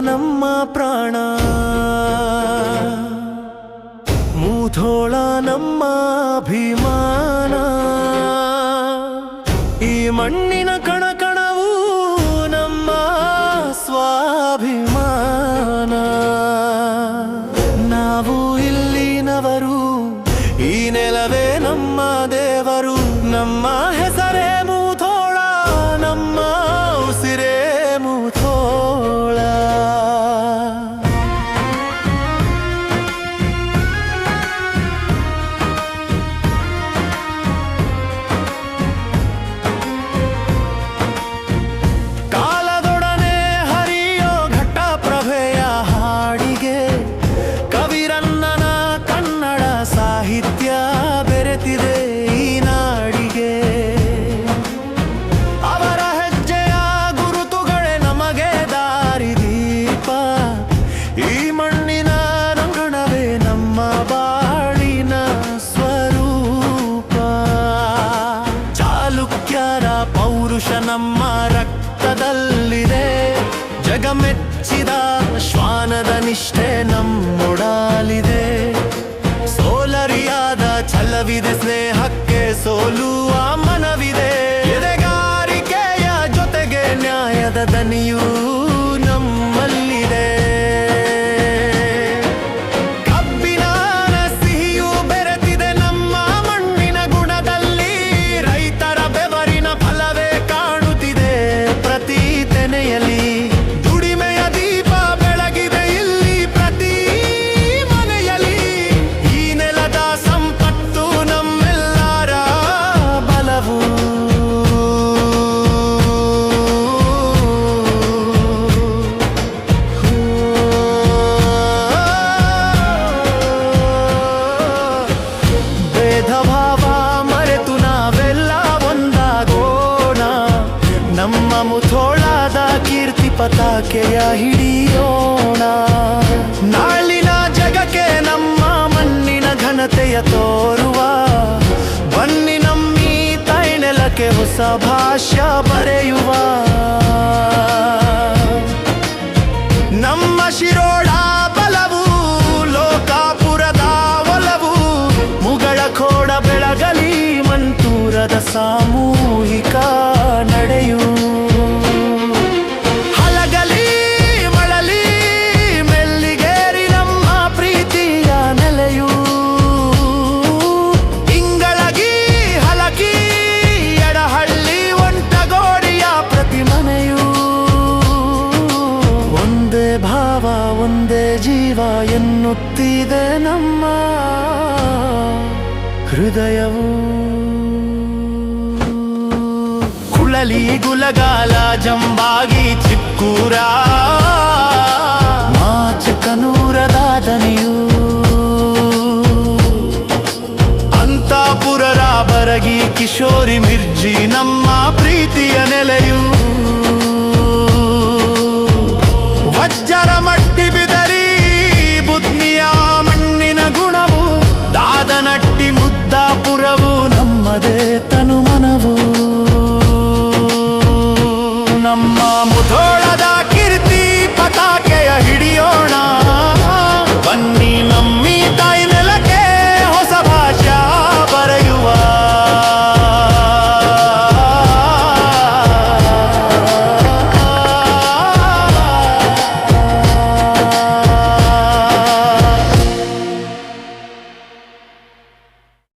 ನಮ್ಮ ಪ್ರಾಣ. ಮೂಥೋಳ ನಮ್ಮ ಅಭಿಮಾನ. ಈ ಮಣ್ಣಿನ ಕಣಕಣವು ನಮ್ಮ ಸ್ವಾಭಿಮಾನ. ನಾವು ಇಲ್ಲಿನವರು, ಈ ನೆಲವೇ ನಮ್ಮ ದೇವರು, ನಮ್ಮ ಜಗಮೆಚ್ಚಿದ ಶ್ವಾನದ ನಿಷ್ಠೆ ನಮ್ಮೊಡಾಲಿದೆ. ಸೋಲರಿಯಾದ ಛಲವಿದೆ ಸ್ನೇಹಕ್ಕೆ ನಮ್ಮ ಮುಥೋಳಾದ ಕೀರ್ತಿ ಪತಾಕೆಯ ಹಿಡಿಯೋಣ. ನಾಳಿನ ಜಗಕ್ಕೆ ನಮ್ಮ ಮಣ್ಣಿನ ಘನತೆಯ ತೋರುವ. ಬನ್ನಿ ನಮ್ಮಿ ತೈನೆಲಕ್ಕೆ ಹೊಸ ಭಾಷ್ಯ ಬರೆಯುವ. ನಮ್ಮ ಒಲವು. ಮುಗಳ ಖೋಡ ಬೆಳಗಲಿ ಮಂತೂರದ ಸಾಮೂಹಿಕ ಭಾವ ಒಂದೇ ಜೀವ ಎನ್ನುತ್ತಿದೆ ನಮ್ಮ ಹೃದಯವು. ಕುಳಲಿ ಗುಲಗಾಲ ಜಂಬಾಗಿ ಚಿಕ್ಕೂರ. ಮಾಚಕನೂರದ ದನಿಯು ಅಂತಾಪುರರ ಬರಗಿ ಕಿಶೋರಿ ಮಿರ್ಜಿ ನಮ್ಮ ಪ್ರೀತಿಯ ನಮ್ಮ ಮುಧೋಳದ